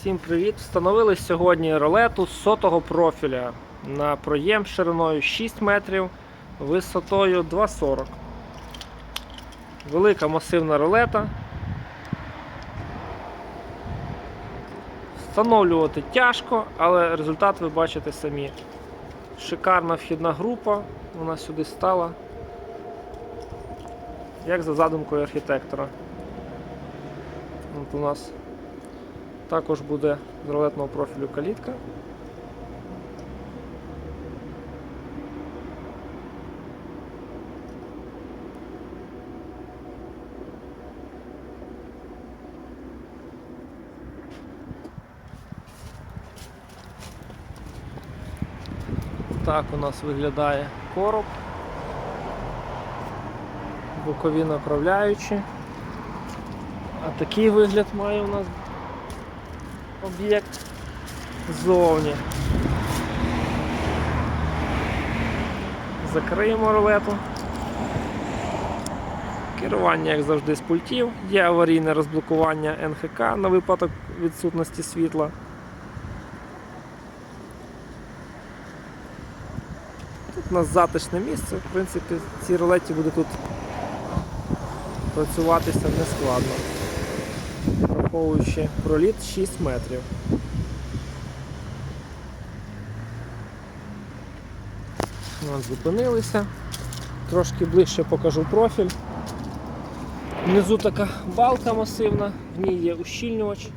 Всім привіт! Встановили сьогодні ролету з сотого профіля на проєм шириною 6 метрів, висотою 2,40. Велика масивна ролета. Встановлювати тяжко, але результат ви бачите самі. Шикарна вхідна група, вона сюди стала, як за задумкою архітектора. От у нас також буде з профілю калітка. Так у нас виглядає короб, бокові направляючі. А такий вигляд має у нас об'єкт ззовні. Закриємо рулету. Керування, як завжди, з пультів. Є аварійне розблокування НХК на випадок відсутності світла. Тут у нас затишне місце, в принципі, цій рулеті буде тут працюватися нескладно враховуючи проліт 6 метрів. От, зупинилися. Трошки ближче покажу профіль. Внизу така балка масивна, в ній є ущільнювач.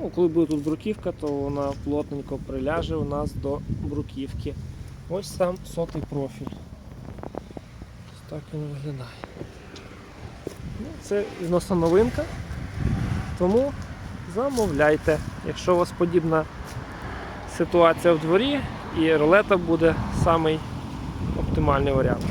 Ну, коли буде тут бруківка, то вона плотненько приляже у нас до бруківки. Ось сам сотий профіль. Так він виглядає. Ну, Це відносно новинка. Тому замовляйте, якщо у вас подібна ситуація в дворі, і рулета буде самий оптимальний варіант.